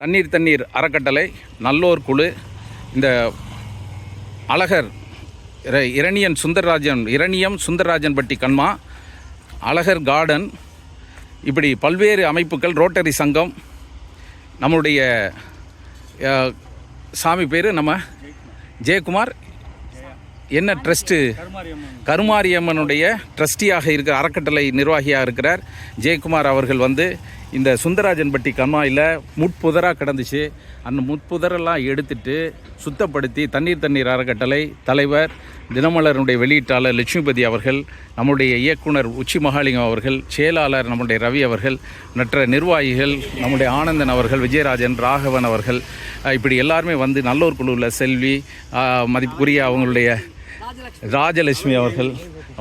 தண்ணீர் தண்ணீர் அறக்கட்டளை நல்லோர் குழு இந்த அழகர் இரணியன் சுந்தரராஜன் இரணியம் சுந்தரராஜன்பட்டி கண்மா அழகர் கார்டன் இப்படி பல்வேறு அமைப்புகள் ரோட்டரி சங்கம் நம்முடைய சாமி பேர் நம்ம ஜெயக்குமார். என்ன ட்ரஸ்ட்டு? கருமாரியம்மனுடைய ட்ரஸ்டியாக இருக்கிற அறக்கட்டளை நிர்வாகியாக இருக்கிறார். ஜெயக்குமார் அவர்கள் வந்து இந்த சுந்தராஜன்பட்டி கண்மாயில் முட்புதராக கிடந்துச்சு. அந்த முட்புதரெல்லாம் எடுத்துட்டு சுத்தப்படுத்தி தண்ணீர் தண்ணீர் அறக்கட்டளை தலைவர் தினமலருடைய வெளியீட்டாளர் லட்சுமிபதி அவர்கள் நம்முடைய இயக்குனர் உச்சி மகாலிங்கம் அவர்கள் செயலாளர் நம்முடைய ரவி அவர்கள் மற்ற நிர்வாகிகள் நம்முடைய ஆனந்தன் அவர்கள் விஜயராஜன் ராகவன் அவர்கள் இப்படி எல்லாருமே வந்து நல்லூர் குழுவில் செல்வி மதிப்புக்குரிய அவங்களுடைய ராஜலட்சுமி அவர்கள்.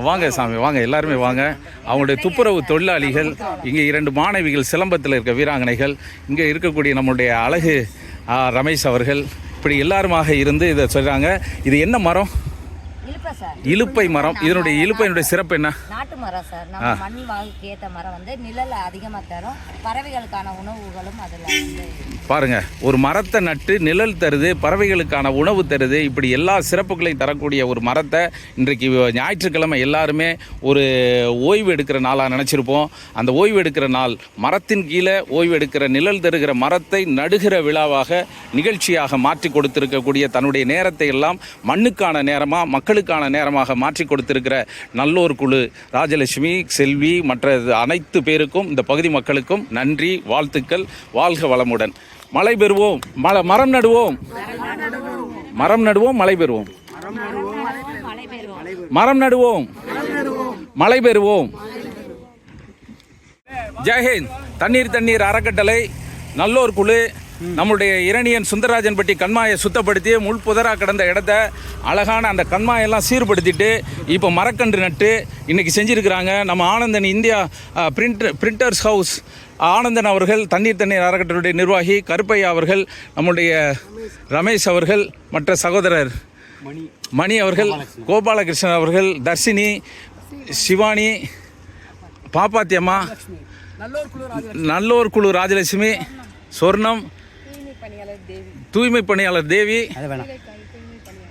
வாங்க சாமி வாங்க எல்லாருமே வாங்க. அவங்களுடைய துப்புரவு தொழிலாளிகள் இங்கே இரண்டு மாணவிகள் சிலம்பத்தில் இருக்க வீராங்கனைகள் இங்கே இருக்கக்கூடிய நம்முடைய அழகு ரமேஷ் அவர்கள். இப்படி எல்லாருமாக இருந்து இதை சொல்கிறாங்க இது என்ன மரம்? இழுப்ப மரம். இதனுடைய இலுப்பையினுடைய சிறப்பு என்ன? நாட்டு மரம் சார். நம்ம மண் வாழ்க்கைக்கு ஏற்ற மரம் வந்து நிழல் அதிகமாக தரும். பறவைகளுக்கான உணவுகளும் அதில் பாருங்க ஒரு மரத்தை நட்டு நிழல் தருது பறவைகளுக்கான உணவு தருது. இப்படி எல்லா சிறப்புகளையும் தரக்கூடிய ஒரு மரத்தை இன்றைக்கு ஞாயிற்றுக்கிழமை எல்லாருமே ஒரு ஓய்வு எடுக்கிற நாளாக நினச்சிருப்போம். அந்த ஓய்வு எடுக்கிற நாள் மரத்தின் கீழே ஓய்வு எடுக்கிற நிழல் தருகிற மரத்தை நடுகிற விழாவாக நிகழ்ச்சியாக மாற்றி கொடுத்திருக்கக்கூடிய தன்னுடைய நேரத்தை எல்லாம் மண்ணுக்கான நேரமாக மக்களுக்கான நேரமாக மாற்றி கொடுத்திருக்கிற நல்லோர் குழு ராஜலட்சுமி செல்வி மற்ற அனைத்து பேருக்கும் இந்த பகுதி மக்களுக்கும் நன்றி வாழ்த்துக்கள் வாழ்க வளமுடன். மழை பெறுவோம். மழை மரம் நடுவோம். மரம் நடுவோம் மழை பெறுவோம். மரம் நடுவோம். மழை பெறுவோம். ஜெயஹிந்த் தண்ணீர் தண்ணீர் அறக்கட்டளை நல்லோர் குழு நம்முடைய இரணியன் சுந்தரராஜன்பட்டி கண்மாயை சுத்தப்படுத்தி முள் புதரா கிடந்த இடத்த அழகான அந்த கண்மாயெல்லாம் சீர்படுத்திட்டு இப்போ மரக்கன்று நட்டு இன்னைக்கு செஞ்சிருக்கிறாங்க. நம்ம Anandan India print printers house Anandan அவர்கள் தண்ணீர் தண்ணீர் அறக்கட்டளையுடைய நிர்வாகி கருப்பையா அவர்கள் நம்முடைய ரமேஷ் அவர்கள் மற்ற சகோதரர் மணி. அவர்கள் கோபாலகிருஷ்ணன். அவர்கள் தர்ஷினி சிவானி பாப்பாத்தி அம்மா நல்லோர் குழு ராஜலட்சுமி சொர்ணம் தூய்மை பணியாளர் தேவி அது வேணாம் இந்த கல் போட்டு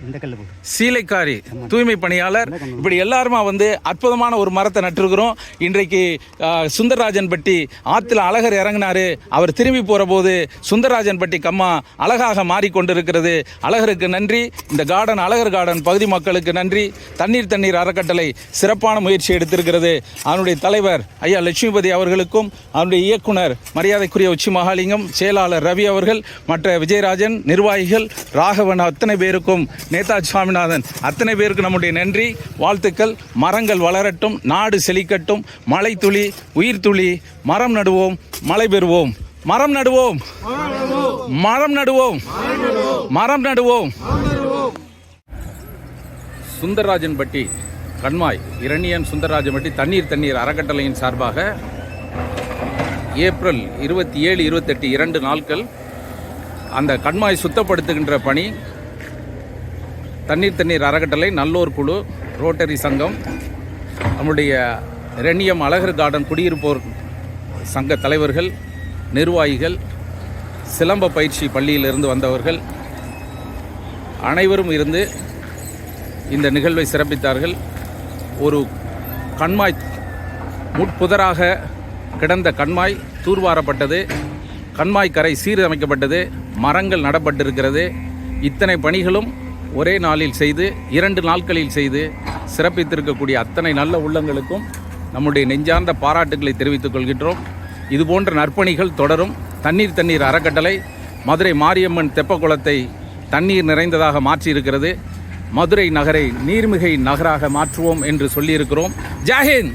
சீலைக்காரி தூய்மை பணியாளர். இப்படி எல்லாருமா வந்து அற்புதமான ஒரு மரத்தை நட்டிருக்கிறோம். இன்றைக்கு ஆ, சுந்தரராஜன்பட்டி ஆற்றுல அழகர் இறங்கினாரு. அவர் திரும்பி போகிற போது சுந்தரராஜன்பட்டி கம்மா அழகாக மாறிக்கொண்டிருக்கிறது. அழகருக்கு நன்றி. இந்த கார்டன் அழகர் கார்டன் பகுதி மக்களுக்கு நன்றி. தண்ணீர் தண்ணீர் அறக்கட்டளை சிறப்பான முயற்சி எடுத்திருக்கிறது. அதனுடைய தலைவர் ஐயா லட்சுமிபதி அவர்களுக்கும் அவருடைய இயக்குனர் மரியாதைக்குரிய உச்சி மகாலிங்கம் செயலாளர் ரவி அவர்கள் மற்ற விஜயராஜன் நிர்வாகிகள் ராகவன் அத்தனை பேருக்கும் நேதாஜி சுவாமிநாதன். அத்தனை பேருக்கு நம்முடைய நன்றி வாழ்த்துக்கள். மரங்கள் வளரட்டும் நாடு செழிக்கட்டும். மழை துளி உயிர் துளி மரம் நடுவோம் மழை பெறுவோம். மரம் நடுவோம். மரம் நடுவோம். மரம் நடுவோம். சுந்தரராஜன்பட்டி கண்மாய் இரணியன் சுந்தரராஜன்பட்டி தண்ணீர் தண்ணீர் அறக்கட்டளையின் சார்பாக ஏப்ரல் இருபத்தி ஏழு இருபத்தெட்டு இரண்டு நாட்கள் அந்த கண்மாய் சுத்தப்படுத்துகின்ற பணி தண்ணீர் தண்ணீர் அறக்கட்டளை நல்லோர் குழு ரோட்டரி சங்கம் நம்முடைய ரெண்ணியம் அழகர் கார்டன் குடியிருப்போர் சங்க தலைவர்கள் நிர்வாகிகள் சிலம்ப பயிற்சி பள்ளியிலிருந்து வந்தவர்கள் அனைவரும் இருந்து இந்த நிகழ்வை சிறப்பித்தார்கள். ஒரு கண்மாய் முட்புதராக கிடந்த கண்மாய் தூர்வாரப்பட்டது. கண்மாய் கரை சீரமைக்கப்பட்டது. மரங்கள் நடப்பட்டிருக்கிறது. இத்தனை பணிகளும் ஒரே நாளில் செய்து இரண்டு நாட்களில் செய்து சிறப்பித்திருக்கக்கூடிய அத்தனை நல்ல உள்ளங்களுக்கும் நம்முடைய நெஞ்சார்ந்த பாராட்டுக்களை தெரிவித்துக் கொள்கின்றோம். இதுபோன்ற நற்பணிகள் தொடரும். தண்ணீர் தண்ணீர் அறக்கட்டளை மதுரை மாரியம்மன் தெப்பக்குளத்தை தண்ணீர் நிறைந்ததாக மாற்றியிருக்கிறது. மதுரை நகரை நீர்மிகை நகராக மாற்றுவோம் என்று சொல்லியிருக்கிறோம். ஜாஹிந்த்